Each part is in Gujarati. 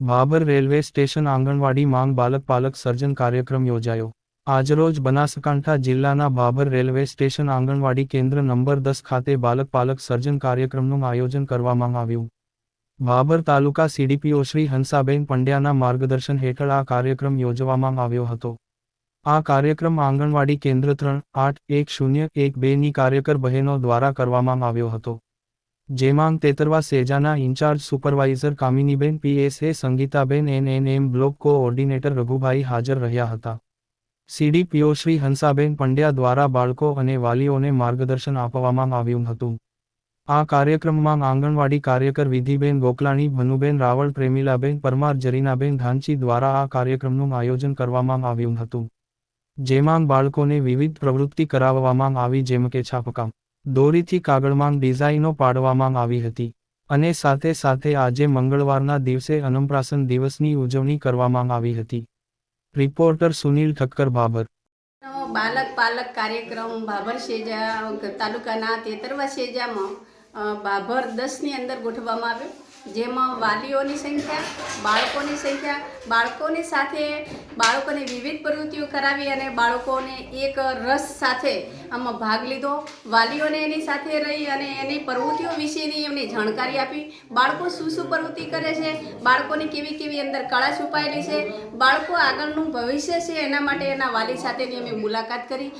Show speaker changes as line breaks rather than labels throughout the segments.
ભાભર રેલવે સ્ટેશન આંગણવાડી માંગ બાલક પાલક સર્જન કાર્યક્રમ યોજાયો. આજરોજ બનાસકાંઠા જિલ્લાના ભાબર રેલવે સ્ટેશન આંગણવાડી કેન્દ્ર નંબર દસ ખાતે બાલક પાલક સર્જન કાર્યક્રમનું આયોજન કરવામાં આવ્યું. ભાબર તાલુકા સીડીપીઓ શ્રી હંસાબેન પંડ્યાના માર્ગદર્શન હેઠળ આ કાર્યક્રમ યોજવામાં આવ્યો હતો. આ કાર્યક્રમ આંગણવાડી કેન્દ્ર ત્રણ આઠ એક શૂન્ય એક બેની કાર્યકર બહેનો દ્વારા કરવામાં આવ્યો હતો. જેમાં Tetarva સેજાના in-charge supervisor Kaminiben PSA Sangitaben ANM block coordinator Raghubhai હાજર રહ્યા હતા. સીડીપીઓ શ્રી હંસાબેન પંડ્યા દ્વારા બાળકો અને વાલીઓને માર્ગદર્શન આપવામાં આવ્યું હતું. આ કાર્યક્રમમાં આંગણવાડી કાર્યકર વિધિબેન ગોકલાણી, ભનુબેન રાવળ, પ્રેમિલાબેન પરમાર, જરીનાબેન ધાનચી દ્વારા આ કાર્યક્રમનું આયોજન કરવામાં આવ્યું હતું. જેમાં બાળકોને વિવિધ પ્રવૃત્તિ કરાવવામાં આવી, જેમ કે છાપકામ દોરીથી કાગળમાં ડિઝાઇનો પાડવામાં આવી હતી અને સાથે સાથે આજે મંગળવારના દિવસે અનમપ્રાસન દિવસની ઉજવણી કરવામાં આવી હતી. રિપોર્ટર સુનિલ ઠક્કર, બાબર.
બાલક પાલક કાર્યક્રમ ભાભર શેજા તાલુકાના તેતરવા શેજામાં ભાભર દસની અંદર ગોઠવવામાં આવ્યો. જેમાં વાલીઓની સંખ્યા, બાળકોની સંખ્યા, બાળકોની સાથે બાળકોને વિવિધ પ્રવૃત્તિઓ કરાવી અને બાળકોને એક રસ સાથે આમાં ભાગ લીધો. વાલીઓને એની સાથે રહી અને એની પ્રવૃત્તિઓ વિશેની એમને જાણકારી આપી. બાળકો શું શું પ્રવૃત્તિ કરે છે? બાળકોની કેવી કેવી અંદર કળા છુપાયેલી છે? બાળકો આગળનું ભવિષ્ય છે એના માટે એના વાલી સાથેની અમે મુલાકાત કરી.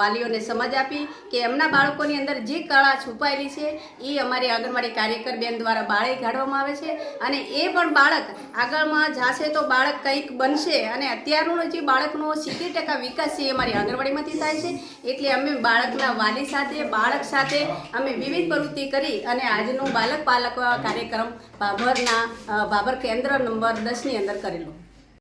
વાલીઓને સમજ આપી કે એમના બાળકોની અંદર જે કળા છુપાયેલી છે એ અમારી આંગણવાડી કાર્યકર બેન દ્વારા બાળે કાઢવામાં આવે છે અને એ પણ બાળક આગળમાં જાશે તો બાળક કંઈક બનશે અને અત્યારનો જે બાળકનો સિત્તેર ટકા વિકાસ છે એ અમારી આંગણવાડીમાંથી થાય છે. એટલે અમે બાળકના વાલી સાથે, બાળક સાથે અમે વિવિધ પ્રવૃત્તિ કરી અને આજનો બાલક પાલક કાર્યક્રમ ભાભરના ભાભર કેન્દ્ર નંબર દસની અંદર કરેલો.